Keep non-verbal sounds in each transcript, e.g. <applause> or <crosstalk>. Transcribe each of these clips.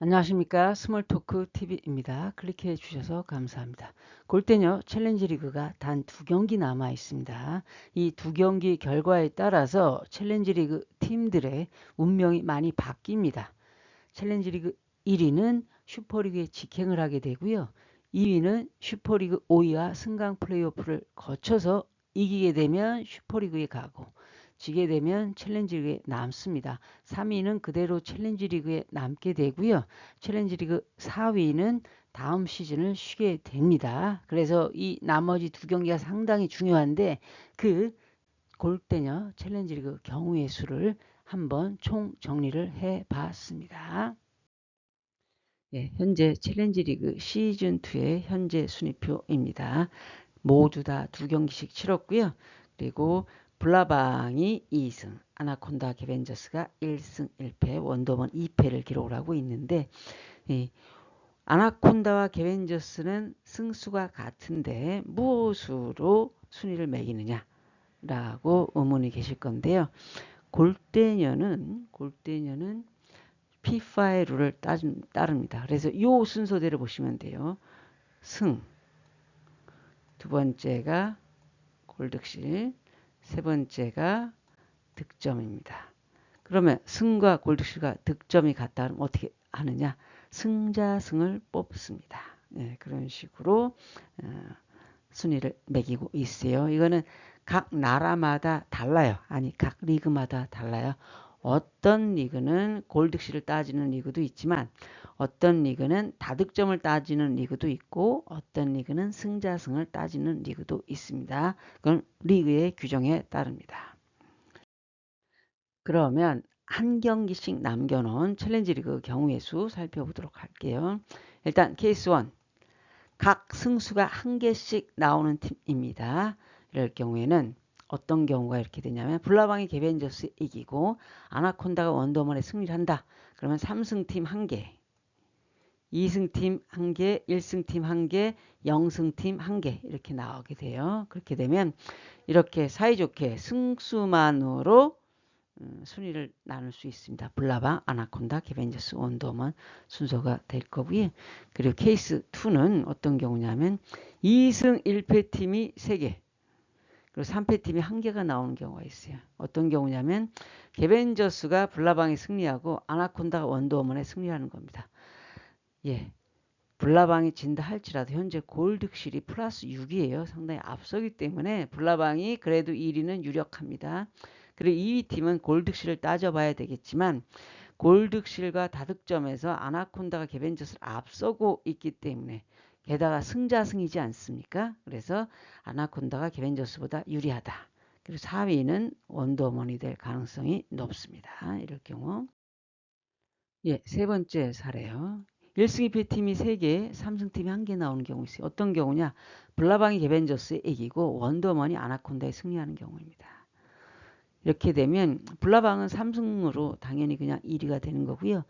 안녕하십니까 스몰토크 TV입니다. 클릭해 주셔서 감사합니다. 골대녀 챌린지 리그가 단 두 경기 남아 있습니다. 이 두 경기 결과에 따라서 챌린지 리그 팀들의 운명이 많이 바뀝니다. 챌린지 리그 1위는 슈퍼리그에 직행을 하게 되고요. 2위는 슈퍼리그 5위와 승강 플레이오프를 거쳐서 이기게 되면 슈퍼리그에 가고 지게 되면 챌린지 리그에 남습니다. 3위는 그대로 챌린지 리그에 남게 되고요. 챌린지 리그 4위는 다음 시즌을 쉬게 됩니다. 그래서 이 나머지 두 경기가 상당히 중요한데 그 골대녀 챌린지 리그 경우의 수를 한번 총 정리를 해 봤습니다. 예, 현재 챌린지 리그 시즌 2의 현재 순위표입니다. 모두 다 두 경기씩 치렀고요. 그리고 블라방이 2승, 아나콘다 개벤저스가 1승 1패, 원더먼 2패를 기록을 하고 있는데 이 아나콘다와 개벤저스는 승수가 같은데 무엇으로 순위를 매기느냐라고 의문이 계실 건데요. 골대녀는 골대녀는 P5의 룰을 따릅니다. 그래서 이 순서대로 보시면 돼요. 승, 두 번째가 골득실, 세 번째가 득점입니다. 그러면 승과 골드실과 득점이 같다 면 어떻게 하느냐? 승자승을 뽑습니다. 네, 그런 식으로 어, 순위를 매기고 있어요. 이거는 각 나라마다 달라요. 아니 각 리그마다 달라요. 어떤 리그는 골드실을 따지는 리그도 있지만 어떤 리그는 다득점을 따지는 리그도 있고 어떤 리그는 승자승을 따지는 리그도 있습니다. 그건 리그의 규정에 따릅니다. 그러면 한 경기씩 남겨놓은 챌린지 리그 경우의 수 살펴보도록 할게요. 일단 케이스 1. 각 승수가 한 개씩 나오는 팀입니다. 이럴 경우에는 어떤 경우가 이렇게 되냐면 블라방이 개벤저스 이기고 아나콘다가 원더먼에 승리를 한다. 그러면 3승팀 1개, 2승팀 1개, 1승팀 1개, 0승팀 1개 이렇게 나오게 돼요. 그렇게 되면 이렇게 사이좋게 승수만으로 음, 순위를 나눌 수 있습니다. 블라방, 아나콘다, 개벤저스, 원더먼 순서가 될 거고요. 그리고 케이스 2는 어떤 경우냐면 2승 1패 팀이 3개, 그리고 3패 팀이 1개가 나오는 경우가 있어요. 어떤 경우냐면 개벤저스가 블라방에 승리하고 아나콘다가 원더우먼에 승리하는 겁니다. 예. 블라방이 진다 할지라도 현재 골득실이 플러스 6이에요. 상당히 앞서기 때문에 블라방이 그래도 1위는 유력합니다. 그리고 2위 팀은 골득실을 따져봐야 되겠지만 골득실과 다득점에서 아나콘다가 개벤저스를 앞서고 있기 때문에 게다가 승자승이지 않습니까? 그래서 아나콘다가 개벤저스보다 유리하다. 그리고 4위는 원더머니 될 가능성이 높습니다. 이럴 경우 예, 세 번째 사례요. 1승 2패 팀이 3개, 3승 팀이 1개 나오는 경우 있어요. 어떤 경우냐? 블라방이 개벤저스에 이기고 원더머니 아나콘다에 승리하는 경우입니다. 이렇게 되면 블라방은 3승으로 당연히 그냥 1위가 되는 거고요.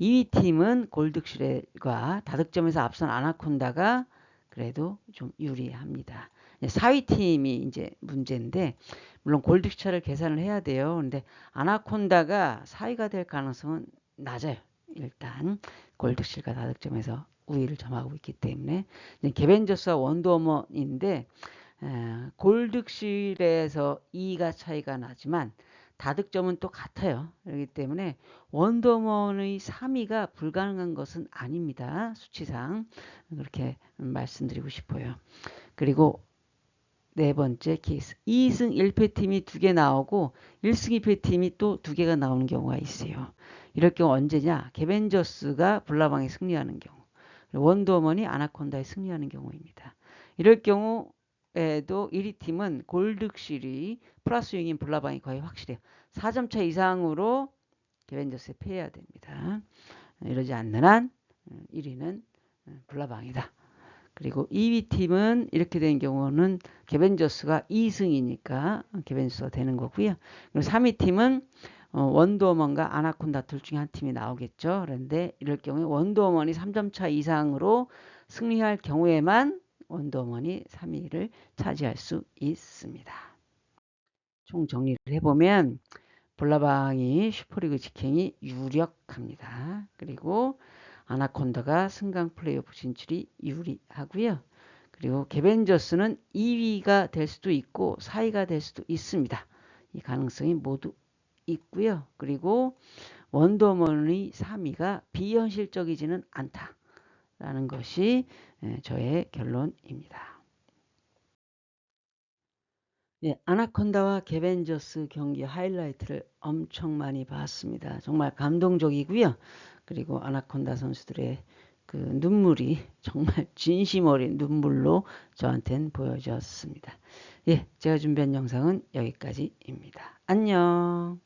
2위 팀은 골득실과 다득점에서 앞선 아나콘다가 그래도 좀 유리합니다. 4위 팀이 이제 문제인데 물론 골드차를 계산을 해야 돼요. 근데 아나콘다가 4위가 될 가능성은 낮아요. 일단 골드실과 다득점에서 우위를 점하고 있기 때문에 개벤저스와 원더머인데 골득실에서 2가 차이가 나지만 다득점은 또 같아요. 그렇기 때문에 원더먼의 3위가 불가능한 것은 아닙니다. 수치상 그렇게 말씀드리고 싶어요. 그리고 네 번째 케이스 2승 1패 팀이 두 개 나오고 1승 2패 팀이 또 두 개가 나오는 경우가 있어요. 이럴 경우 언제냐? 개벤저스가 블라방에 승리하는 경우 원더먼이 아나콘다에 승리하는 경우입니다. 이럴 경우 에도 1위 팀은 골득실이 플러스 6인 블라방이 거의 확실해요. 4점 차 이상으로 개벤저스에 패해야 됩니다. 이러지 않는 한 1위는 음, 음, 블라방이다. 그리고 2위 팀은 이렇게 된 경우는 개벤저스가 2승이니까 개벤저스가 되는 거고요. 그리고 3위 팀은 어, 원더우먼과 아나콘다 둘 중에 한 팀이 나오겠죠. 그런데 이럴 경우에 원더우먼이 3점 차 이상으로 승리할 경우에만 원더머니 3위를 차지할 수 있습니다. 총 정리를 해보면 볼라방이 슈퍼리그 직행이 유력합니다. 그리고 아나콘다가 승강 플레이오프 진출이 유리하고요. 그리고 개벤저스는 2위가 될 수도 있고 4위가 될 수도 있습니다. 이 가능성이 모두 있고요. 그리고 원더먼의 3위가 비현실적이지는 않다 라는 것이 예, 저의 결론입니다. 네, 아나콘다와 개벤저스 경기 하이라이트를 엄청 많이 봤습니다. 정말 감동적이고요. 그리고 아나콘다 선수들의 그 눈물이 <laughs> 정말 진심 어린 눈물로 저한텐 보여졌습니다. 예, 제가 준비한 영상은 여기까지입니다. 안녕.